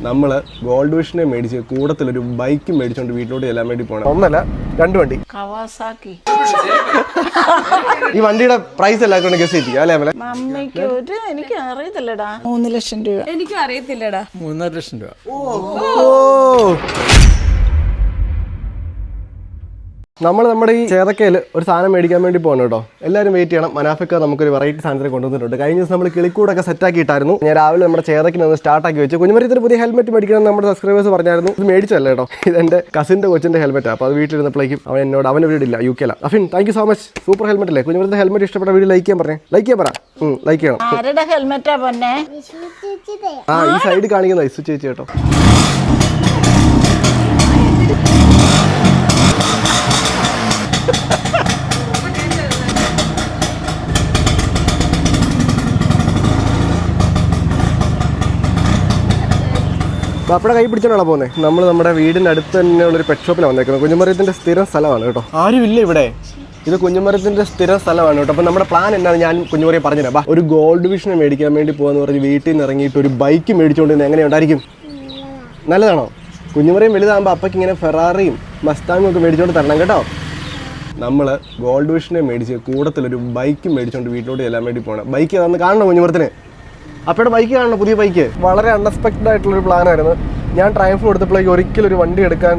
നമ്മൾ ഗോൾഡ് വിഷനെ മേടിച്ച് കൂടത്തിലൊരു ബൈക്ക് മേടിച്ചോണ്ട് വീട്ടിലോട്ട് ചെല്ലാൻ വേണ്ടി പോകണം ഒന്നല്ല രണ്ട് വണ്ടി. കവാസാക്കി ഈ വണ്ടിയുടെ പ്രൈസ് എല്ലാവർക്കും ഗസ് ചെയ്തിരിക്കും അല്ലേ അമലെ? മമ്മിക്ക് ഒരു എനിക്ക് അറിയത്തില്ലടാ. മൂന്ന് ലക്ഷം രൂപ. എനിക്കും അറിയത്തില്ലടാ. മൂന്നര ലക്ഷം രൂപ. ഓ. നമ്മൾ നമ്മുടെ ഈ ചേതക്കയിൽ ഒരു സാധനം മേടിക്കാൻ വേണ്ടി പോകണം കേട്ടോ. എല്ലാവരും വെയിറ്റ് ചെയ്യണം. മനാഫിക്ക നമുക്കൊരു വെറൈറ്റി സാധനത്തിന് കൊണ്ടുവന്നിട്ടുണ്ട്. കഴിഞ്ഞ ദിവസം നമ്മൾ കിളിക്കൂടൊക്കെ സെറ്റാക്കി ഇട്ടായിരുന്നു ഞാൻ രാവിലെ നമ്മുടെ ചേതക്കിന് ഒന്ന് സ്റ്റാർട്ടാക്കി വെച്ചു. കുഞ്ഞുമരത്തിന് പുതിയ ഹെൽമെറ്റ് മേടിക്കണം എന്ന് നമ്മുടെ സബ്സ്ക്രൈബേഴ്സ് പറഞ്ഞായിരുന്നു. ഇത് മേടിച്ചല്ല കേട്ടോ. ഇതെന്റെ കസിന്റെ കൊച്ചിന്റെ ഹെൽമെറ്റ് അപ്പോൾ അത് വീട്ടിലിരുന്നപ്പോഴേക്കും അവൻ എന്നോട് അവൻ വീടില്ല യു കെല Afin thank you so much super helmet അല്ലേ? കുഞ്ഞുമരത്തിന്റെ ഹെൽമെറ്റ് ഇഷ്ടപ്പെട്ട വീട് ലൈക്ക് ചെയ്യാൻ പറഞ്ഞേ. ലൈക്ക് ചെയ്യാൻ പറ. ലൈക്ക് ചെയ്യണം. ആ ഈ സൈഡ് കാണിക്കുന്ന ഐസു ചേച്ചി കേട്ടോ. ബാപ്പയുടെ കൈ പിടിച്ചാണോ പോകുന്നത് നമ്മൾ നമ്മുടെ വീടിന്റെ അടുത്ത് തന്നെയുള്ള ഒരു പെറ്റ് ഷോപ്പിലാണ് വന്നേക്കുന്നത്. കുഞ്ഞുമരത്തിന്റെ സ്ഥിരം സ്ഥലമാണ് കേട്ടോ. ആരുമില്ല ഇവിടെ? ഇത് കുഞ്ഞുമരത്തിന്റെ സ്ഥിരം സ്ഥലമാണ് കേട്ടോ. അപ്പൊ നമ്മുടെ പ്ലാൻ എന്താണ് ഞാൻ കുഞ്ഞുമറിയെ പറഞ്ഞുതരാം ഒരു ഗോൾഡ് വിഷൻ മേടിക്കാൻ വേണ്ടി പോകാന്ന് പറഞ്ഞ് വീട്ടിൽ നിന്ന് ഇറങ്ങിയിട്ട് ഒരു ബൈക്ക് മേടിച്ചുകൊണ്ട് എങ്ങനെ ഉണ്ടായിരിക്കും നല്ലതാണോ? കുഞ്ഞുമറിയും വലുതാകുമ്പോൾ അപ്പയ്ക്ക് ഇങ്ങനെ ഫെറാറിയും മസ്താങ്ങും ഒക്കെ മേടിച്ചുകൊണ്ട് തരണം കേട്ടോ. നമ്മൾ ഗോൾഡ് വിഷനെ മേടിച്ച് കൂടത്തിലൊരു ബൈക്ക് മേടിച്ചുകൊണ്ട് വീട്ടിലോട്ട് ചെല്ലാൻ വേണ്ടി പോകണം ബൈക്ക് ഏതാണെന്ന് കാണണം കുഞ്ഞുമരത്തിന് അപ്പയുടെ ബൈക്ക് കാണണം? പുതിയ ബൈക്ക് വളരെ അൺഎക്സ്പെക്റ്റഡ് ആയിട്ടുള്ളൊരു പ്ലാനായിരുന്നു ഞാൻ ട്രയംഫ് കൊടുത്തപ്പോഴേക്ക് ഒരിക്കലും ഒരു വണ്ടി എടുക്കാൻ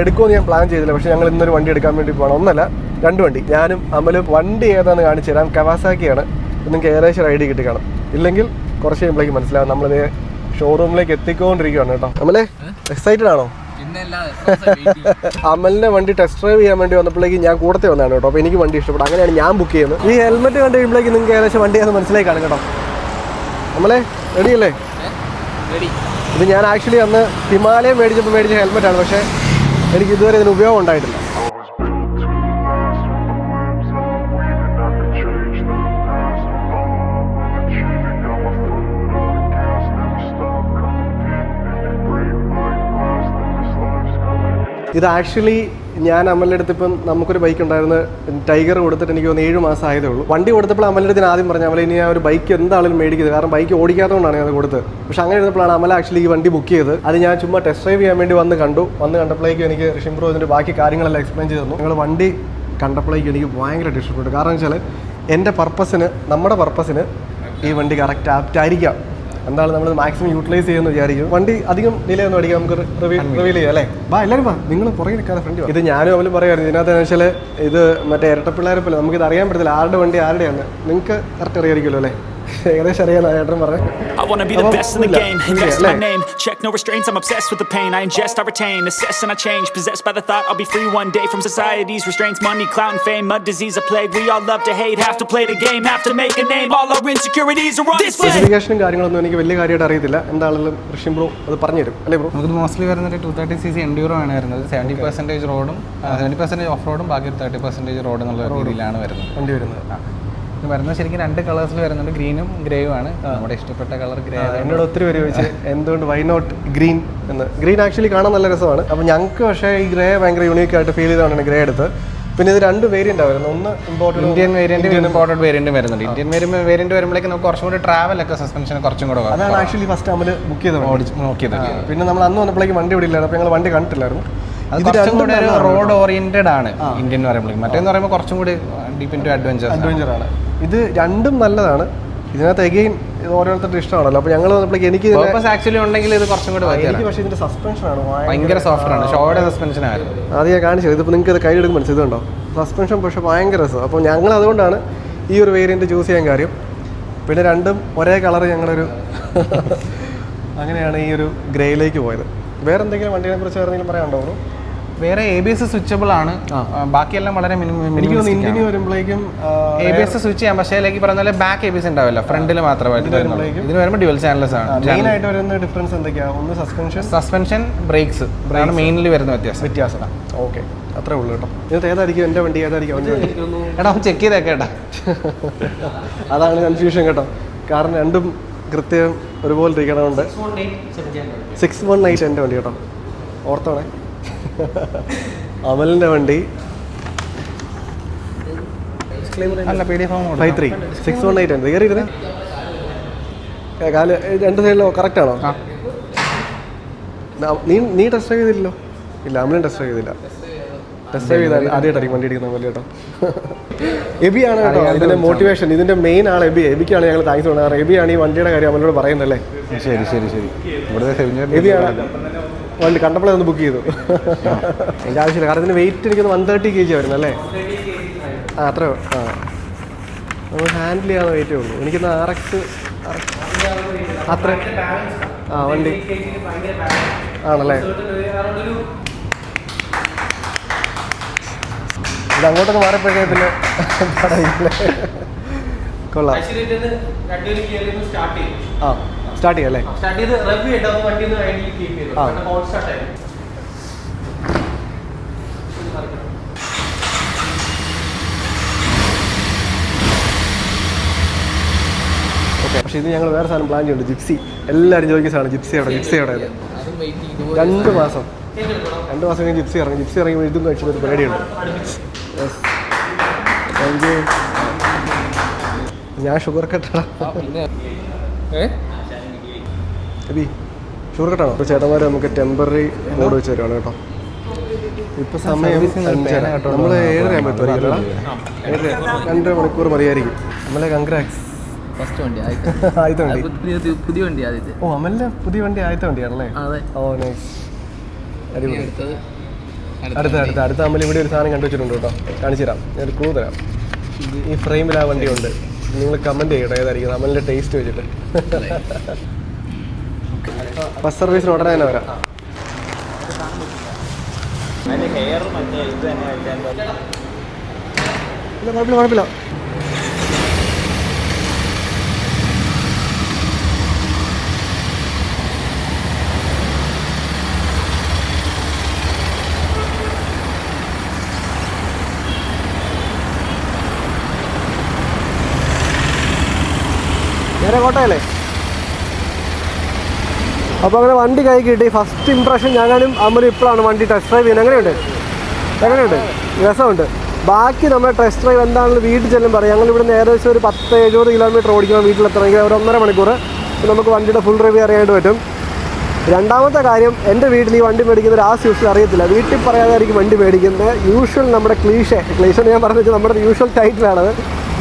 എടുക്കുമെന്ന് ഞാൻ പ്ലാൻ ചെയ്തില്ല. പക്ഷേ ഞങ്ങൾ ഇന്നൊരു വണ്ടി എടുക്കാൻ വേണ്ടി പോകണം ഒന്നല്ല രണ്ട് വണ്ടി. ഞാനും അമലും വണ്ടി ഏതാണെന്ന് കാണിച്ചു തരാം. കവാസാക്കിയാണ് നിങ്ങൾക്ക് ഏകദേശം ഒരു ഐഡിയ കിട്ടി കാണും ഇല്ലെങ്കിൽ കുറച്ച് കഴിയുമ്പോഴേക്ക് മനസ്സിലാവും. നമ്മളിത് ഷോറൂമിലേക്ക് എത്തിക്കൊണ്ടിരിക്കുകയാണ് കേട്ടോ. അമലേ എക്സൈറ്റഡ് ആണോ? അമലിന്റെ വണ്ടി ടെസ്റ്റ് ഡ്രൈവ് ചെയ്യാൻ വേണ്ടി വന്നപ്പോഴേക്ക് ഞാൻ കൂടത്തെ വന്നതാണ് കേട്ടോ. അപ്പോൾ എനിക്ക് വണ്ടി ഇഷ്ടപ്പെട്ടു. അങ്ങനെയാണ് ഞാൻ ബുക്ക് ചെയ്യുന്നത്. ഈ ഹെൽമെറ്റ് കണ്ടു കഴിയുമ്പോഴേക്ക് നിങ്ങൾക്ക് ഏകദേശം വണ്ടി അത് മനസ്സിലായി കാണും കേട്ടോ. നമ്മളെ റെഡിയല്ലേ? ഇത് ഞാൻ ആക്ച്വലി അന്ന് ഹിമാലയം മേടിച്ചപ്പോൾ മേടിച്ച ഹെൽമെറ്റാണ് പക്ഷേ എനിക്ക് ഇതുവരെ ഇതിന് ഉപയോഗം ഉണ്ടായിട്ടില്ല. ഇത് ആക്ച്വലി ഞാൻ അമലിന്റെ അടുത്ത് ഇപ്പം നമുക്കൊരു ബൈക്ക് ഉണ്ടായിരുന്നു. ടൈഗർ കൊടുത്തിട്ട് എനിക്ക് തോന്നുന്നു ഏഴ് മാസം ആയതേ ഉള്ളൂ. വണ്ടി കൊടുത്തപ്പോൾ അമലിന്റെ അടുത്ത് ആദ്യം പറഞ്ഞു അമല ഇനി ആ ഒരു ബൈക്ക് എന്താണെങ്കിലും മേടിക്കുന്നത് കാരണം ബൈക്ക് ഓടിക്കാത്തതുകൊണ്ടാണ് ഞാൻ കൊടുത്തത്. പക്ഷേ അങ്ങനെ ഇരുന്നപ്പോഴാണ് അമല ആക്ച്വലി ഈ വണ്ടി ബുക്ക് ചെയ്ത് അത് ഞാൻ ചുമ്മാ ടെസ്റ്റ് ഡ്രൈവ് ചെയ്യാൻ വേണ്ടി വന്ന് കണ്ടു. വന്ന് കണ്ടപ്പോഴേക്കും എനിക്ക് ഋഷിംബ്രോ ഇതിന്റെ ബാക്കി കാര്യങ്ങളെല്ലാം എക്സ്പ്ലെയിൻ ചെയ്തു തന്നു. ഞങ്ങൾ വണ്ടി കണ്ടപ്പോഴേക്കും എനിക്ക് ഭയങ്കരമായിട്ട് ഇഷ്ടപ്പെട്ടു കാരണം വെച്ചാൽ എന്റെ പർപ്പസിന് നമ്മുടെ പർപ്പസിന് ഈ വണ്ടി കറക്റ്റ് ആപ്റ്റ് ആയിരിക്കാം. എന്താണ് നമ്മൾ മാക്സിമം യൂട്ടിലൈസ് ചെയ്യുമെന്ന് വിചാരിക്കും. വണ്ടി അധികം ഡിലേ ഒന്നും അടിക്കാം നമുക്ക് റിവീൽ ചെയ്യാം അല്ലേ? ബാ എല്ലാവരും വാ. നിങ്ങൾ പുറകെ നിൽക്കാതെ ഫ്രണ്ട് ഇത് ഞാനും അവലും പറയുമായിരുന്നു ഇതിനകത്ത് വെച്ചാൽ ഇത് മറ്റേ ഇരട്ട പിള്ളേരെ പോലെ ഇത് അറിയാൻ പറ്റത്തില്ല. ആരുടെ വണ്ടി ആരുടെയാണ്. നിങ്ങൾക്ക് കറക്റ്റ് അറിയായിരിക്കുമല്ലോ അല്ലേ? ഏകദേശം അറിയാൻ ചേട്ടൻ പറഞ്ഞു I wanna be the best in the game. Invest my name. Check no restraints. I'm obsessed with the pain. I ingest, I retain. Assess and I change. Possessed by the thought I'll be free one day from society's restraints. Money, clout, and fame. Mud disease, a plague. We all love to hate. Have to play the game. Have to make a name. All our insecurities are on display. സ്പെസിഫിക്കേഷനും കാര്യങ്ങളൊന്നും എനിക്ക് വലിയ കാര്യമായിട്ട് അറിയത്തില്ല എന്താണെങ്കിലും ഋഷിം bro അത് പറഞ്ഞു തരും അല്ലേ ബ്രോ നമുക്ക് മോസ്റ്റ്ലി വരുന്നത് ടു തേർട്ടി സി സി എൻഡ്യൂറോ ആണ് വരുന്നത് സെവന്റി പെർസെന്റേജ് റോഡും സെവന്റി പെർസെന്റേജ് ഓഫ് റോഡും ബാക്കി തേർട്ടി പെർസെന്റേജ് റോഡ് എന്നുള്ള രീതിയിലാണ് വരുന്നത് വണ്ടി വരുന്നത് ഇത് വരുന്നത് ശരിക്കും രണ്ട് കളേഴ്സിൽ വരുന്നുണ്ട്. ഗ്രീനും ഗ്രേയും ആണ്. നമ്മുടെ ഇഷ്ടപ്പെട്ട കളർ ഗ്രേ എന്നോട് ഒത്തിരി പേര് ചോദിച്ചു എന്തുകൊണ്ട് വൈ നോട്ട് ഗ്രീൻ എന്ന്. ഗ്രീൻ ആക്ച്വലി കാണാൻ നല്ല രസമാണ്. അപ്പോൾ ഞങ്ങൾക്ക് പക്ഷേ ഈ ഗ്രേ ഭയങ്കര യൂണീക്ക് ആയിട്ട് ഫീൽ ചെയ്താണ് ഗ്രേ എടുത്ത്. പിന്നെ ഇത് രണ്ട് വേരിയന്റ് വരുന്നത്. ഒന്ന് important Indian variant important variant വരുന്നുണ്ട്. ഇന്ത്യൻ വേരിയന്റ് വരുമ്പോഴേക്ക് നമുക്ക് കുറച്ചും കൂടി ട്രാവൽ ഒക്കെ സസ്പെൻഷൻ കുറച്ചും കൂടെ. അതാണ് ആക്ച്വലി ഫസ്റ്റ് നമ്മൾ ബുക്ക് ചെയ്ത് ഓടിച്ച് നോക്കിയത്. പിന്നെ നമ്മൾ അന്ന് വന്നപ്പോഴേക്കും വണ്ടി ഇവിടെ ഇല്ലായിരുന്നു. അപ്പോൾ ഞങ്ങൾ വണ്ടി കണ്ടിട്ടില്ലായിരുന്നു. അത് ഇത് കുറച്ചും രണ്ടും ഒരു റോഡ് ഓറിയന്റഡ് ആണ് ഇന്ത്യൻ എന്ന് പറയുമ്പോൾ മറ്റേന്ന് പറയുമ്പോൾ കുറച്ചും കൂടി deep into adventures adventure ആണ്. ഇത് രണ്ടും നല്ലതാണ്. ഇതിനകത്ത് എഗെയിൻ ഓരോരുത്തരുടെ ഇഷ്ടമാണല്ലോ. അപ്പോൾ ഞങ്ങൾ വന്നപ്പോഴേക്കും എനിക്ക് ആക്ച്വലി ഉണ്ടെങ്കിൽ ഇത് കുറച്ചും കൂടി. എനിക്ക് പക്ഷേ ഇതിന്റെ സസ്പെൻഷൻ ആണ് ഭയങ്കര- സോഫ്റ്റ് ആണ്. ഷോയുടെ സസ്പെൻഷൻ ആയിരുന്നു അത് ഞാൻ കാണിച്ചത് ഇതിപ്പോൾ നിങ്ങൾക്ക് ഇത് കയ്യിലെടുക്കും മനസ്സിലുണ്ടോ സസ്പെൻഷൻ പക്ഷെ ഭയങ്കര രസം. അപ്പോൾ ഞങ്ങൾ അതുകൊണ്ടാണ് ഈ ഒരു വേരിയന്റ് ചൂസ് ചെയ്യാൻ കാര്യം. പിന്നെ രണ്ടും ഒരേ കളർ ഞങ്ങളൊരു അങ്ങനെയാണ് ഈ ഒരു ഗ്രേയിലേക്ക് പോയത്. വേറെ എന്തെങ്കിലും വണ്ടികളെ കുറിച്ച് വേറെ എന്തെങ്കിലും പറയാനുണ്ടോ? വേറെ എ ബി എസ് സ്വിച്ചബിൾ ആണ്. ബാക്കിയെല്ലാം വളരെ എനിക്ക് ഇന്ത്യന് വരുമ്പോഴേക്കും എ ബി എസ് സ്വിച്ച് ചെയ്യാം. പക്ഷേ ലൈക്ക് പറഞ്ഞ പോലെ ബാക്ക് എ ബി എസ് ഉണ്ടാവില്ല. ഫ്രണ്ടിൽ മാത്രമായിട്ട്. ഇതിന് വരുമ്പോൾ ഡ്യുവൽ ചാനൽസ് ആണ്. മെയിൻ ആയിട്ട് വരുന്ന ഡിഫറൻസ് എന്തൊക്കെയാണ് ഒന്ന് സസ്പെൻഷൻ സസ്പെൻഷൻ ബ്രേക്സ് ആണ് മെയിൻലി വരുന്ന വ്യത്യാസം. വ്യത്യാസം. ഓക്കെ അത്രേ ഉള്ളൂ കേട്ടോ. ഇത് ഏതായിരിക്കും എന്റെ വണ്ടി? ഏതായിരിക്കും അവന്റെ വണ്ടി? എടാ ചെക്ക് ചെയ്തേക്കേട്ടാ അതാണ് കൺഫ്യൂഷൻ കേട്ടോ. കാരണം രണ്ടും കൃത്യം ഒരുപോലെ ഇരിക്കണമുണ്ട് സിക്സ് വൺ എയ്റ്റ് എന്റെ വണ്ടി കേട്ടോ. ഓർത്തോണേ? അമലിന്റെ വണ്ടി. അല്ല P D form five three. Six one eight ഉണ്ട് കയറിയിരുന്നേ കാൽ രണ്ട് സൈഡിലോ? കറക്റ്റ് ആണോ? നീ നീ ടെസ്റ്റ് ഡ്രൈവ് ചെയ്തില്ലല്ലോ? ഇല്ല അമലും ടെസ്റ്റ് ഡ്രൈവ് ചെയ്തില്ല. ടെസ്റ്റ് ഡ്രൈവ് ചെയ്താൽ ആദ്യമായിട്ടായിരിക്കും വണ്ടി എടുക്കുന്ന പോലെ കേട്ടോ. എബിയാണ് കേട്ടോ. ഇതിന്റെ മോട്ടിവേഷൻ ഇതിന്റെ മെയിൻ ആൾ എബി. എബിക്കാണ് ഞങ്ങൾ താങ്ക്സ് പറഞ്ഞത് എബിയാണ് ഈ വണ്ടിയുടെ കാര്യം അമലോട് പറയുന്നല്ലേ ശരി ശരി ശരി. ഇവിടുത്തെ എബിയാണ്. വണ്ടി കണ്ടപ്പോഴേ ഒന്ന് ബുക്ക് ചെയ്തു. അതിന്റെ ആവശ്യമില്ല. കാരണം ഇതിന് വെയിറ്റ് എനിക്കൊന്ന് വൺ തേർട്ടി കെ ജി വരുന്നത് അല്ലേ? ആ അത്ര ആ. നമ്മൾ ഹാൻഡിൽ ചെയ്യാൻ വെയിറ്റേ ഉള്ളൂ. എനിക്കിന്ന് ആർ എക്സ് അത്ര. ആ വണ്ടി. ആണല്ലേ? ഇത് അങ്ങോട്ടൊക്കെ മാറിപ്പോഴേ പിന്നെ? കൊള്ളാം. ആ. സ്റ്റാർട്ട് ചെയ്യാം അല്ലേ? ആ ഓക്കെ പക്ഷെ ഇത് ഞങ്ങൾ വേറെ സാധനം പ്ലാൻ ചെയ്യുന്നുണ്ട്. ജിപ്സി എല്ലാവരും ചോദിക്കുന്ന സാധനം ജിപ്സി എവിടെ ജിപ്സി എവിടെ രണ്ട് മാസം. രണ്ട് മാസം കഴിഞ്ഞ് ജിപ്സി ഇറങ്ങി. ജിപ്സി ഇറങ്ങി ഇതും കഴിച്ചിട്ട് ഒരു പരിപാടിയുണ്ട് താങ്ക് യു ഞാൻ ഷുഗർ കട്ടാണ് എബി ഷുഗർ കട്ടാണോ ഇപ്പോൾ ചേട്ടന്മാർ നമുക്ക് ടെമ്പററി ബോർഡ് വെച്ച് തരുവാണ് കേട്ടോ. ഇപ്പൊ സമയം അഞ്ചര. നമ്മൾ ഏഴര ആകുമ്പോൾ എത്തുമായിരിക്കും ഏഴര രണ്ടര മണിക്കൂർ മതിയായിരിക്കും. നമ്മളെ കൺഗ്രാക്സ് ഫസ്റ്റ് വണ്ടി ആദ്യത്തെ ആദ്യത്തെ വണ്ടി. പുതിയ വണ്ടി ആദ്യത്തെ. ഓ അമലിന്റെ പുതിയ വണ്ടി ആദ്യത്തെ വണ്ടിയാണല്ലേ? അതെ. ഓ നൈസ് അടിപൊളി. അടുത്ത അടുത്ത അടുത്ത അമൽ ഇവിടെ ഒരു സാധനം കണ്ടുവച്ചിട്ടുണ്ട് കേട്ടോ. കാണിച്ചു തരാം. ഞാൻ ഒരു ക്ലൂ തരാം. ഈ ഫ്രെയിമിൽ ആ വണ്ടി ഉണ്ട്. നിങ്ങൾ കമന്റ് ചെയ്യട്ടോ ഏതായിരിക്കും? അമലിന്റെ ടേസ്റ്റ് വെച്ചിട്ട്. ബസ് സർവീസിന് ഉടനെ തന്നെ വരാം. ഇല്ല കുഴപ്പമില്ല കുഴപ്പമില്ല. നേരെ കോട്ടയല്ലേ? അപ്പോൾ അങ്ങനെ വണ്ടി കൈ കിട്ടി. ഫസ്റ്റ് ഇമ്പ്രഷൻ ഞാനും അമ്മലും ഇപ്പോഴാണ് വണ്ടി ടെസ്റ്റ് ഡ്രൈവ് ചെയ്യുന്നത്. എങ്ങനെയുണ്ട്? എങ്ങനെയുണ്ട്? രസമുണ്ട്. ബാക്കി നമ്മൾ ടെസ്റ്റ് ഡ്രൈവ് എന്താണെന്ന് വീട്ടിൽ ചെല്ലും പറയാം ഞങ്ങൾ ഇവിടുന്ന് ഏകദേശം ഒരു പത്ത് എഴുപത് കിലോമീറ്റർ ഓടിക്കണം വീട്ടിലെത്തണമെങ്കിൽ ഒരു ഒന്നര മണിക്കൂർ നമുക്ക് വണ്ടിയുടെ ഫുൾ റിവ്യൂ അറിയാനായിട്ട് പറ്റും. രണ്ടാമത്തെ കാര്യം എന്റെ വീട്ടിൽ ഈ വണ്ടി മേടിക്കുന്ന ഒരു ആസ് യൂസ് അറിയത്തില്ല. വീട്ടിൽ പറയാതായിരിക്കും വണ്ടി മേടിക്കുന്നത്. യൂഷ്വൽ നമ്മുടെ ക്ലീഷെ ക്ലീഷെ ഞാൻ പറഞ്ഞത് നമ്മുടെ യൂഷ്വൽ ടൈറ്റിലാണത്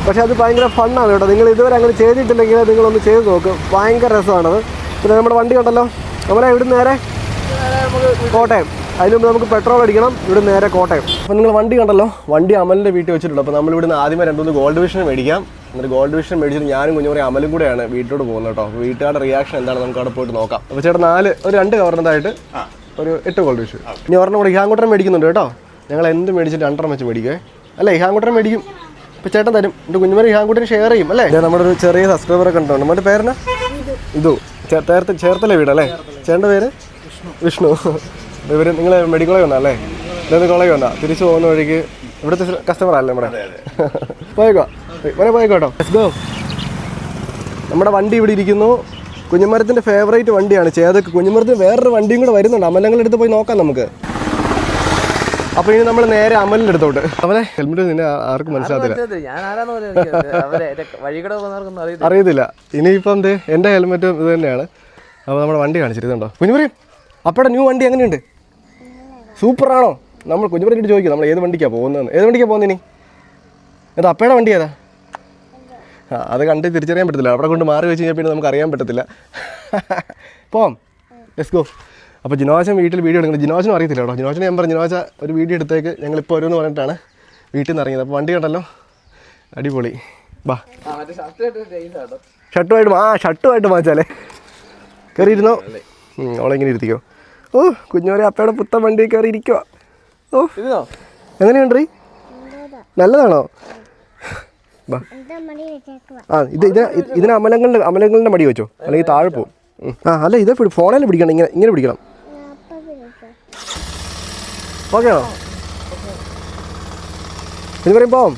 പക്ഷേ അത് ഭയങ്കര ഫണ്ണാണ് കേട്ടോ. നിങ്ങൾ ഇതുവരെ അങ്ങനെ ചെയ്തിട്ടില്ലെങ്കിൽ നിങ്ങളൊന്ന് ചെയ്ത് നോക്കും. ഭയങ്കര രസമാണത്. പിന്നെ നമ്മുടെ വണ്ടി ഉണ്ടല്ലോ. നമ്മളെ ഇവിടെ നേരെ കോട്ടയം. അതിന് മുമ്പ് നമുക്ക് പെട്രോൾ അടിക്കണം. ഇവിടെ നേരെ കോട്ടയം. അപ്പോൾ നിങ്ങൾ വണ്ടി കണ്ടല്ലോ? വണ്ടി അമലിന്റെ വീട്ടിൽ വെച്ചിട്ടുണ്ട്. അപ്പോൾ നമ്മൾ ഇവിടുന്ന് ആദ്യമേ രണ്ടുമൂന്ന് ഗോൾഡ് വിഷൻ മേടിക്കാം. എന്നിട്ട് ഗോൾഡ് വിഷൻ മേടിച്ചിട്ട് ഞാനും കുഞ്ഞുമറി അമലും കൂടെയാണ് വീട്ടിലോട്ട് പോകുന്നത് കേട്ടോ. വീട്ടുകാരുടെ റിയാക്ഷൻ എന്താണ് നമുക്ക് അവിടെ പോയിട്ട് നോക്കാം. അപ്പോൾ ചേട്ടൻ നാല് ഒരു രണ്ട് കവറിന്റെതായിട്ട് ഒരു എട്ട് ഗോൾഡ് വിഷൻ ഇനി ഒരെണ്ണം കൂടെ ഹിയാങ്കുട്ടൻ മേടിക്കുന്നുണ്ട് കേട്ടോ. ഞങ്ങൾ എന്ത് മേടിച്ചിട്ട് രണ്ടെണ്ണം വെച്ച് മേടിക്കുവേ? അല്ലേ ഹിയാങ്കുട്ടൻ മേടിക്കും. ഇപ്പോൾ ചേട്ടൻ തരും. എന്റെ കുഞ്ഞുമറി ഹിയാങ്കുട്ടൻ ഷെയർ ചെയ്യും അല്ലേ? നമ്മുടെ ഒരു ചെറിയ സബ്സ്ക്രൈബറൊക്കെ ഉണ്ടോ? നമ്മുടെ പേരെന്നാ? ഇതു. ചേർത്ത് ചേർത്തല വീടല്ലേ ചേട്ടന്റെ പേര്? വിഷ്ണു. ഇവർ നിങ്ങൾ മെഡിക്കൽ കോളേജ് വന്നാ അല്ലേ? ഇതൊന്ന് കോളേജ് വന്നാ. തിരിച്ചു പോകുന്ന വഴിക്ക് ഇവിടുത്തെ കസ്റ്റമർ അല്ലേ നമ്മുടെ? പോയേക്കോ. മോനെ പോയേക്കോ കേട്ടോ ലെറ്റ്സ് ഗോ നമ്മുടെ വണ്ടി ഇവിടെ ഇരിക്കുന്നു. കുഞ്ഞുമരത്തിന്റെ ഫേവറേറ്റ് വണ്ടിയാണ്. ചേതക്ക് കുഞ്ഞുമരത്തിന് വേറൊരു വണ്ടിയും കൂടെ വരുന്നുണ്ട്. അമലങ്ങളെടുത്ത് പോയി നോക്കാം നമുക്ക്. അപ്പോൾ ഇനി നമ്മൾ നേരെ അമലിന്റെ അടുത്തോട്ട്. അമലെ ഹെൽമെറ്റ് നിന്നെ ആർക്കും മനസ്സിലാകത്തില്ല. അറിയില്ല അറിയത്തില്ല. ഇനിയിപ്പം എന്ത് എന്റെ ഹെൽമെറ്റും ഇത് തന്നെയാണ്. അപ്പൊ നമ്മുടെ വണ്ടി കാണിച്ചിരുന്നുണ്ടോ കുഞ്ഞുമറിയും അപ്പടെ ന്യൂ വണ്ടി എങ്ങനെയുണ്ട്? സൂപ്പറാണോ? നമ്മൾ കുഞ്ഞുമറിയിട്ട് ചോദിക്കും. നമ്മൾ ഏത് വണ്ടിക്കാ പോകുന്നതെന്ന്. ഏത് വണ്ടിക്കാ പോകുന്നത് ഇനി? എന്താ അപ്പയുടെ വണ്ടി ഏതാ? ആ അത് കണ്ട് തിരിച്ചറിയാൻ പറ്റത്തില്ല. അവിടെ കൊണ്ട് മാറി വെച്ച് കഴിഞ്ഞാൽ പിന്നെ നമുക്ക് അറിയാൻ പറ്റത്തില്ല. പോം ലെറ്റ്സ് ഗോ അപ്പോൾ ജിനോജൻ വീട്ടിൽ വീഡിയോ എടുക്കുന്നത് ജിനോജനും അറിയത്തില്ല കേട്ടോ. ജിനോജനെ ഞാൻ പറഞ്ഞു ജിനോജ ഒരു വീഡിയോ എടുത്തേക്ക് ഞങ്ങളിപ്പോൾ ഓരോന്ന് പറഞ്ഞിട്ടാണ് വീട്ടിൽ നിന്ന് ഇറങ്ങിയത്. അപ്പോൾ വണ്ടി കണ്ടല്ലോ? അടിപൊളി. ബാ. ഷർട്ടുമായിട്ട് ആ ഷർട്ടുമായിട്ട് മാച്ചാലേ കയറിയിരുന്നോ അവളെങ്ങനെ ഇരുത്തിക്കോ. ഓ കുഞ്ഞോരെ അപ്പയുടെ പുത്തൻ വണ്ടി കയറി ഇരിക്കുക ഓ. എങ്ങനെയുണ്ട് നല്ലതാണോ? ആ ഇത് ഇതിന് ഇത് ഇതിന് അമലങ്ങളുടെ അമലങ്ങളുടെ മടി വെച്ചോ? അല്ലെങ്കിൽ താഴെ പോകും. ആ അല്ല ഇത് ഫോണിൽ പിടിക്കണം ഇങ്ങനെ ഇങ്ങനെ പിടിക്കണം. ഓക്കെ ആണോ കുഞ്ഞുമറിയും പോവാം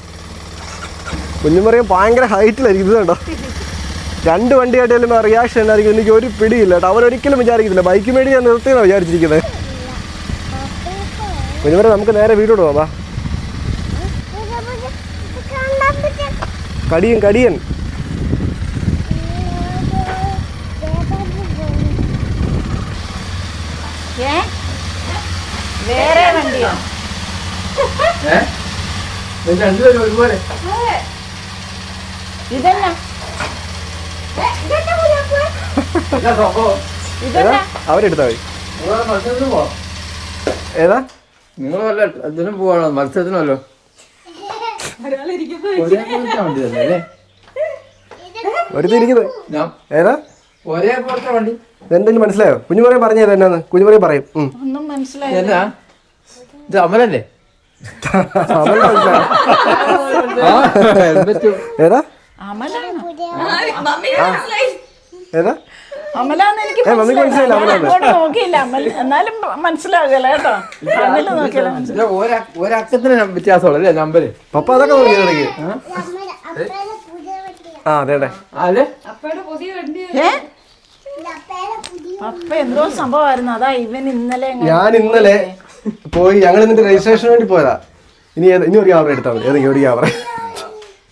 കുഞ്ഞുമറിയും ഭയങ്കര ഹൈറ്റിലായിരിക്കും ഇത് കണ്ടോ. രണ്ട് വണ്ടി ആയിട്ടാലും റിയാക്ഷൻ എന്നായിരിക്കും എനിക്ക് ഒരു പിടിയില്ല കേട്ടോ. അവരൊരിക്കലും വിചാരിക്കുന്നില്ല ബൈക്ക് മേടി ഞാൻ നിർത്തിയാണ് വിചാരിച്ചിരിക്കുന്നത് കുഞ്ഞുമറി നമുക്ക് നേരെ വീട്ടോട്ട് പോവാം കടിയൻ കടിയൻ ഏ വേറെ വണ്ടിയോ രണ്ടുപേരും ഒരുപോലെ. ഇതെന്നാ. ഇതെന്നാ അവരെടുത്താ മതി. ഏതാ? നിങ്ങൾ വല്ല ഇതിനും പോവാണോ? മത്സരത്തിനല്ലോ? എന്തെങ്കിലും മനസ്സിലായോ? കുഞ്ഞുമറിയും പറഞ്ഞു എന്നാന്ന്? കുഞ്ഞുമറിയും പറയും. ഒന്നും മനസ്സിലായി ഇത് അമലല്ലേ? ഏതാ? ഏതാ? അമലാന്ന് എനിക്ക് മനസ്സിലായില്ല. അങ്ങോട്ട് നോക്കിയില്ല. അമൽ എന്നാലും മനസ്സിലാകില്ല കേട്ടോ? വ്യത്യാസമുള്ളൂ നമ്പര്? പപ്പ അതൊക്കെ നോക്കി ഇടയ്ക്ക് ആ? അതെ അതെ. പപ്പ എന്തോ സംഭവമായിരുന്നു. അതാ ഇവൻ ഇന്നലെ ഞാൻ ഇന്നലെ പോയി ഞങ്ങൾ എന്നിട്ട് രജിസ്ട്രേഷന് വേണ്ടി പോയതാ. ഇനി ഇനി ഒരു ക്യാമറ എടുത്താൽ മതി. ഏതെങ്കിലും ഒരു ക്യാമറ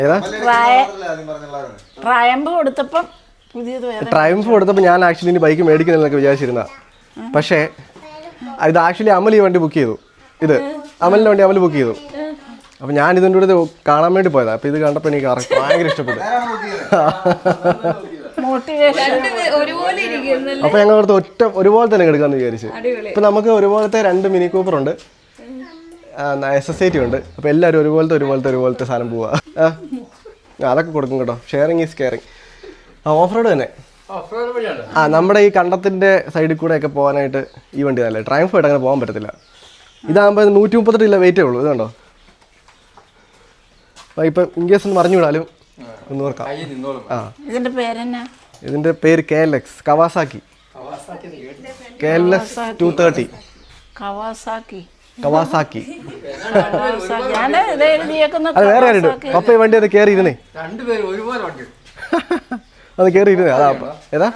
ഏതാ? കൊടുത്തപ്പം പുതിയത് ട്രയംഫ് കൊടുത്തപ്പോൾ ഞാൻ ആക്ച്വലി ഇനി ബൈക്ക് മേടിക്കണമെന്നൊക്കെ വിചാരിച്ചിരുന്ന. പക്ഷേ ഇത് ആക്ച്വലി അമൽ ഈ വണ്ടി ബുക്ക് ചെയ്തു. ഇത് അമലിന്റെ വണ്ടി അമൽ ബുക്ക് ചെയ്തു. അപ്പം ഞാൻ ഇതിന്റെ കൂടെ കാണാൻ വേണ്ടി പോയതാ. അപ്പോൾ ഇത് കണ്ടപ്പോൾ എനിക്ക് ഭയങ്കര ഇഷ്ടപ്പെട്ടു. മോട്ടിവേഷൻ അപ്പോൾ ഞങ്ങൾ അടുത്ത് ഒറ്റ ഒരുപോലെ തന്നെ എടുക്കാന്ന് വിചാരിച്ചു. ഇപ്പൊ നമുക്ക് ഒരുപോലത്തെ രണ്ട് മിനി കൂപ്പർ ഉണ്ട്. എസ് എസ് ഐ ടി ഉണ്ട്. അപ്പൊ എല്ലാവരും ഒരുപോലത്തെ ഒരുപോലത്തെ ഒരുപോലത്തെ സാധനം പോവാ. അതൊക്കെ കൊടുക്കും കേട്ടോ. ഷെയറിങ് ഈസ് കെയറിങ് ആ ഓഫ് റോഡ് തന്നെ ആ നമ്മുടെ ഈ കണ്ടത്തിന്റെ സൈഡിൽ കൂടെ ഒക്കെ പോകാനായിട്ട് ഈ വണ്ടി നല്ല ട്രയംഫ് ആയിട്ട് അങ്ങനെ പോകാൻ പറ്റത്തില്ല. ഇതാകുമ്പോൾ നൂറ്റി മുപ്പത്തെട്ട് ഇല്ല വെയിറ്റേ ഉള്ളൂ ഇതുണ്ടോ കണ്ടോ? അപ്പോൾ ഇപ്പം ഇൻ കേസ് ഒന്ന് മറിഞ്ഞു വിടാലും ഒന്ന് ഓർക്കാം. ആ. ഇതിന്റെ പേരെന്നാ? ഇതിന്റെ പേര് K L X Kawasaki K L X two thirty Kawasaki. Kawasaki. അത് വേറെ ആരുണ്ട് പപ്പ ഈ വണ്ടി അത് കയറി ഇരുന്നേ അത് കയറി ഇരുന്നേ അതാ. ഏതാ?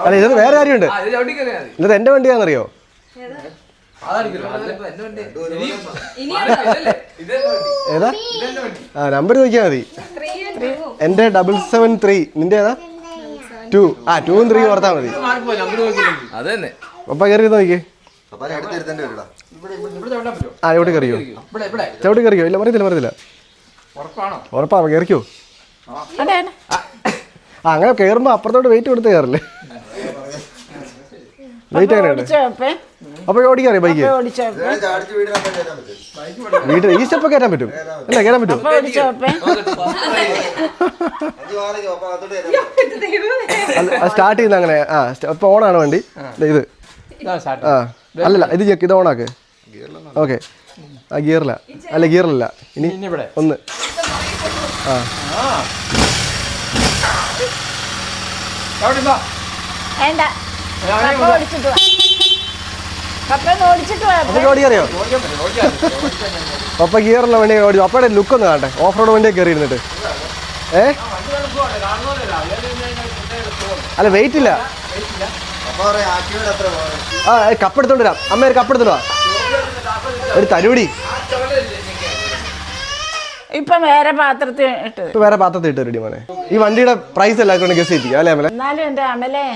അല്ല ഇത് വേറെ കാര്യമുണ്ട്. ഇത് എന്റെ വണ്ടിയാണെന്നറിയോ? ഏതാ? ആ നമ്പർ ചോദിച്ചാൽ മതി. എന്റെ ഡബിൾ സെവൻ ത്രീ. നിന്റെ ഏതാ? ടു. ആ ടൂവും ത്രീ ഓർത്താ മതി. പപ്പ കയറി നോക്കിയേ ആ എവിടെ കറിയോ ഇവിടെ ഇവിടെ ചവിട്ടി കയറിയോ? ഇല്ല മറിയത്തില്ല മറിയത്തില്ല. ഉറപ്പാണോ? ഉറപ്പാ കയറിക്കോ. ആ. അങ്ങനെ കയറുമ്പോ അപ്പുറത്തോട്ട് വെയിറ്റ് കൊടുത്ത് കയറില്ലേ? വെയിറ്റ് എങ്ങനെയുണ്ട് ഓടിച്ചോ ഓടിക്കാൻ അപ്പോൾ ഓടിക്കാറിയോ ബൈക്ക് വീട്ടിൽ ഈ സ്റ്റെപ്പ് കയറ്റാൻ പറ്റും? അല്ല കയറാൻ പറ്റും. സ്റ്റാർട്ട് ചെയ്യുന്ന അങ്ങനെ ആ ഇപ്പോൾ ഓണാണ് വണ്ടി. ഇത്. ഇതാ സ്റ്റാർട്ട് ആ അല്ലല്ല ഇത് ചെക്ക് ഇത് ഓണാക്ക് ഓക്കെ. ആ ഗിയറില്ല അല്ല ഗിയറില്ല ഇനി ഇനി ഇവിടെ. ഒന്ന്. ആ. വേണ്ട. ഓടിച്ചിട്ട് വാ പപ്പ ഒന്ന് ഓടിച്ചിട്ട് വാ അപ്പേ. അപ്പോൾ ഓടിക്കറിയോ? പപ്പ ഗിയറുള്ള വണ്ടി ഓടി പപ്പയുടെ ലുക്ക് ഒന്ന് കാണട്ടെ. ഓഫ് റോഡ് വണ്ടിയൊക്കെ കയറി ഇരുന്നിട്ട് ഏ? അല്ല വെയിറ്റ് ഇല്ല. ആ കപ്പ് എടുത്തോണ്ട് വരാം. അമ്മ ഒരു കപ്പ് എടുത്തോണ്ട് ഒരു തരുടി. ഇപ്പൊ വേറെ പാത്രത്തിൽ ഇട്ട്. വേറെ പാത്രത്തിൽ ഇട്ട് റെഡി മോനെ. ഈ വണ്ടിയുടെ പ്രൈസ് എല്ലാവർക്കും ഗസ് ചെയ്യിപ്പിക്കാം. അല്ലേ അമലെ? എന്നാലും എന്റെ അമലേ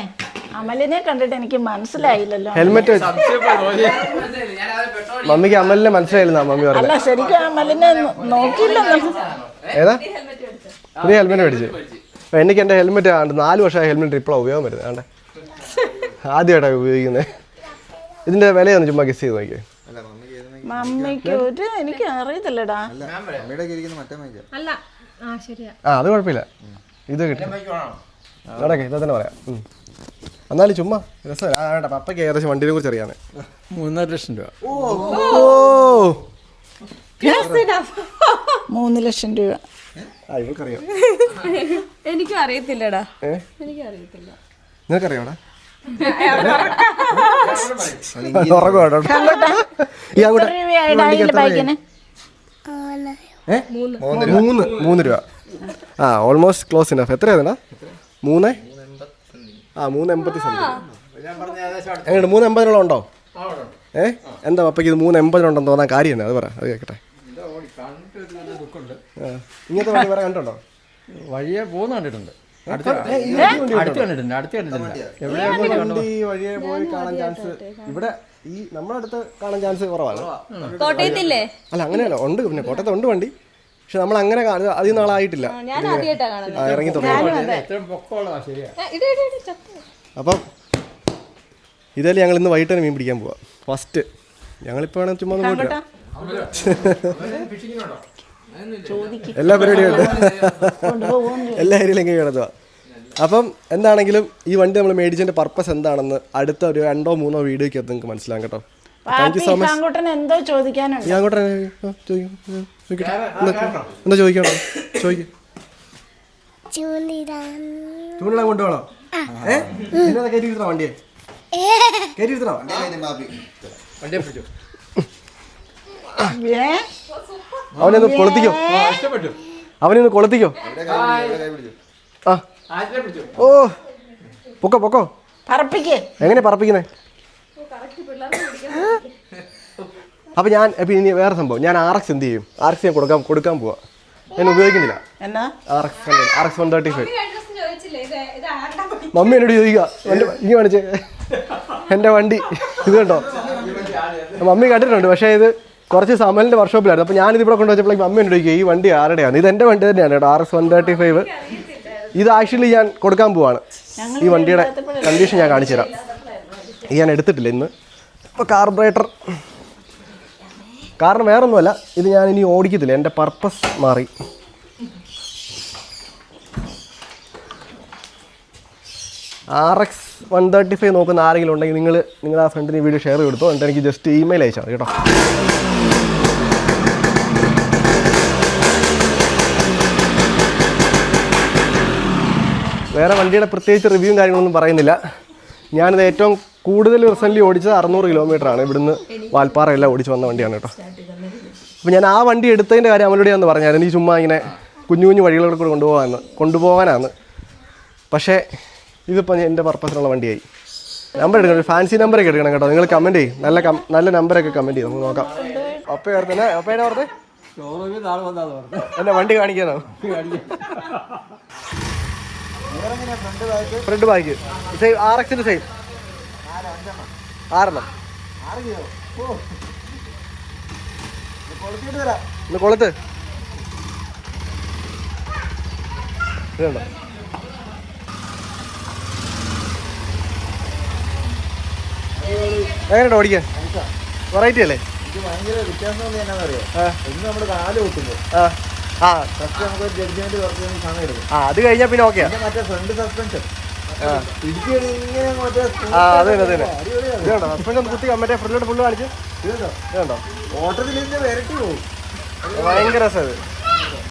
അമലിനെ കണ്ടിട്ട് എനിക്ക് മനസ്സിലായില്ലല്ലോ. ഹെൽമെറ്റ് മമ്മിക്ക് അമലിനെ മനസ്സിലായില്ലെന്നാ മമ്മി പറഞ്ഞു അല്ല ശരിക്കും അമലിനെ നോക്കിയില്ലെന്നു? ഏതാ? പുതിയ ഹെൽമെറ്റ് മേടിച്ചു. അപ്പൊ എനിക്ക് എന്റെ ഹെൽമെറ്റ് ആണ്ട് നാല് വർഷമായി ഹെൽമെറ്റ് ഇപ്പോഴാണ് ഉപയോഗം വരുന്നത്. ആണ്ടെ? ആദ്യമായിട്ടാണ് ഉപയോഗിക്കുന്നത് ഇതിന്റെ വിലയൊന്ന് ചുമ്മാ ഗസ് ചെയ്ത് നോക്കിയേ. മമ്മിക്ക് ഒരു എനിക്ക് അറിയത്തില്ലടാ. ആ അത് കുഴപ്പമില്ല. ഇത് കിട്ടും. ഇതൊക്കെ ഇതാ തന്നെ പറയാം. എന്നാലും ചുമ്മാ. രസം. ആ വേണ്ട പപ്പയ്ക്ക് ഏകദേശം വണ്ടിനെ കുറിച്ച് അറിയാനേ മൂന്നര ലക്ഷം രൂപ. ഓ. മൂന്ന് ലക്ഷം രൂപ. ആ ഇവർക്കറിയാം എനിക്കും അറിയത്തില്ലടാ. ഏ? നിനക്കറിയാടാ ഈ എത്ര അങ്ങോട്ട് ഏ? മൂന്ന്. മൂന്ന് രൂപ. ആ ഓൾമോസ്റ്റ് ക്ലോസ് ഇനഫ് എത്രയാ മൂന്ന്? ആ മൂന്ന് എൺപത്തി സംതിങ്. മൂന്ന് എൺപതിനുള്ള ഉണ്ടോ? ഏ? എന്താ പപ്പയ്ക്ക് ഇത് മൂന്ന് എൺപതിനുണ്ടെന്ന് തോന്നാൻ കാര്യം തന്നെ അത് പറ അത് കേൾക്കട്ടെ. ഇങ്ങനത്തെ വണ്ടി വേറെ കണ്ടുണ്ടോ വഴിയെ പോകുന്ന കണ്ടിട്ടുണ്ട്. അടുത്ത് അടുത്ത് കണ്ടിട്ടുണ്ട്? അടുത്ത് കണ്ടിട്ടുണ്ട് എവിടെ വണ്ടി വഴിയെ പോയി കാണാൻ ചാൻസ് ഇവിടെ ഈ നമ്മുടെ അടുത്ത് കാണാൻ ചാൻസ് കുറവാണ്. അല്ല അങ്ങനെയല്ല ഉണ്ട് പിന്നെ കോട്ടയത്ത് ഉണ്ട് വണ്ടി. പക്ഷെ നമ്മൾ അങ്ങനെ കാണുക അധികം നാളായിട്ടില്ല. ഇറങ്ങി തുടങ്ങി. അപ്പം ഇതല്ലേ ഞങ്ങൾ ഇന്ന് വൈകിട്ട് തന്നെ മീൻ പിടിക്കാൻ പോവാം. ഫസ്റ്റ് ഞങ്ങളിപ്പോൾ വേണം ചുമ്മാ ഒന്ന് പോയിട്ട്. എല്ലാ പരിപാടിയും ഉണ്ട് എല്ലാ ഏരിയയിലും കൈ കിടത്തുക അപ്പം എന്താണെങ്കിലും ഈ വണ്ടി നമ്മൾ മേടിച്ചതിന്റെ പർപ്പസ് എന്താണെന്ന് അടുത്ത ഒരു രണ്ടോ മൂന്നോ വീഡിയോയ്ക്ക് നിങ്ങൾക്ക് മനസ്സിലാകും കേട്ടോ. Thank you so much Pankuttan എന്തോ ചോദിക്കാനുണ്ട്. ചോദിക്കണോ ചോദിക്കും ചൂണ്ടിടാൻ കൊണ്ടുപോകണോ? ഏ? എന്നാ കയറ്റി ഇരുത്തണോ വണ്ടിയെ? കയറ്റി ഇരുത്തണോ വണ്ടിയെ പിടിച്ചു. ഏ? അവനൊന്ന് കൊളുത്തിക്കോ. അവനൊന്ന് കൊളുത്തിക്കോ. ആ. ഓ. പൊക്കോ പൊക്കോ. പറപ്പിക്ക്. എങ്ങനെ പറപ്പിക്കുന്നേ? അപ്പൊ ഞാൻ ഇപ്പൊ ഇനി വേറെ സംഭവം. ഞാൻ ആർ എക്സ് എന്ത് ചെയ്യും? ആർ എക്സ് ഞാൻ കൊടുക്കാൻ കൊടുക്കാൻ പോവാ. ഞാൻ ഉപയോഗിക്കുന്നില്ല. എന്നാ? R X R X one thirty five mummy എന്നോട് ചോദിക്കുക. ഇനി കാണിച്ചേ. എന്റെ വണ്ടി. ഇത് കണ്ടോ? മമ്മി കണ്ടിട്ടുണ്ട്. പക്ഷേ ഇത് കുറച്ച് സമലിന്റെ വർക്ക്ഷോപ്പിലായിരുന്നു അപ്പോൾ ഞാനിത് ഇവിടെ കൊണ്ടുവച്ചപ്പോഴേക്കും മമ്മി എന്നോട് ചോദിക്കുക ഈ വണ്ടി ആരുടെയാണ്? ഇത് എന്റെ വണ്ടി തന്നെയാണ് കേട്ടോ R X one thirty five ഇത് ആക്ച്വലി ഞാൻ കൊടുക്കാൻ പോവാണ്. ഈ വണ്ടിയുടെ കണ്ടീഷൻ ഞാൻ കാണിച്ചു തരാം ഞാൻ എടുത്തിട്ടില്ല ഇന്ന്. ഇപ്പോൾ കാർബറേറ്റർ കാരണം വേറൊന്നുമല്ല ഇത് ഞാൻ ഇനി ഓടിക്കത്തില്ല. എന്റെ പർപ്പസ് മാറി. R X one thirty five നോക്കുന്ന ആരെങ്കിലും ഉണ്ടെങ്കിൽ നിങ്ങൾ നിങ്ങൾ ആ ഫ്രണ്ടിന് വീഡിയോ ഷെയർ കൊടുത്തോ? എന്നിട്ട് എനിക്ക് ജസ്റ്റ് ഇമെയിൽ അയച്ചാൽ കേട്ടോ. വേറെ വണ്ടിയുടെ പ്രത്യേകിച്ച് റിവ്യൂവും കാര്യങ്ങളൊന്നും പറയുന്നില്ല. ഞാനിത് ഏറ്റവും കൂടുതൽ റീസെന്റ്ലി ഓടിച്ചത് അറുന്നൂറ് കിലോമീറ്റർ ആണ്. ഇവിടുന്ന് വാൽപ്പാറ എല്ലാം ഓടിച്ച് വന്ന വണ്ടിയാണ് കേട്ടോ. അപ്പോൾ ഞാൻ ആ വണ്ടി എടുത്തതിന്റെ കാര്യം അവരുടെ ഞാൻ പറഞ്ഞായിരുന്നു. ഈ ചുമ്മാ ഇങ്ങനെ കുഞ്ഞു കുഞ്ഞു വഴികളിലൂടെ കൂടെ കൊണ്ടുപോകാമെന്ന് കൊണ്ടുപോകാനാണ് പക്ഷേ ഇതിപ്പോൾ എന്റെ പർപ്പസിനുള്ള വണ്ടിയായി. നമ്പർ എടുക്കണം ഒരു ഫാൻസി നമ്പറൊക്കെ എടുക്കണം കേട്ടോ. നിങ്ങൾ കമന്റ് ചെയ്യും. നല്ല നല്ല നമ്പറൊക്കെ കമന്റ് ചെയ്യും. നമുക്ക് നോക്കാം. അപ്പ ഓർത്തന്നെ അപ്പയുടെ ഓർത്ത് എന്നെ വണ്ടി കാണിക്കാനോ? ഫ്രണ്ട് ബാക്ക് സെയിം ആർ എക്സിന്റെ സെയിം ആറെണ്ണം. ഇന്ന് കൊളുത്ത്. എങ്ങനെയുണ്ട് ഓടിക്കാൻ? വെറൈറ്റി അല്ലേ? ഭയങ്കര വ്യത്യാസം ആ. ഒന്ന് നമ്മുടെ കാൽ കൂട്ടുമ്പോൾ ആ. ആ. ഫസ്റ്റ് നമുക്ക് ജഡ്ജ്മെന്റ് കുറച്ച് സമയം എടുക്കും ആ അത് കഴിഞ്ഞാൽ പിന്നെ ഓക്കെ മറ്റേ ഫ്രണ്ട് സസ്പെൻഷൻ ആ. അത് അത് ഹസ്ബൻഡ് ഒന്ന് കുത്തി മറ്റേ ഫുള്ള് കാണിച്ച്. ഇതുണ്ടോ ഓട്ടത്തിൽ ഭയങ്കര രസം ഇത്.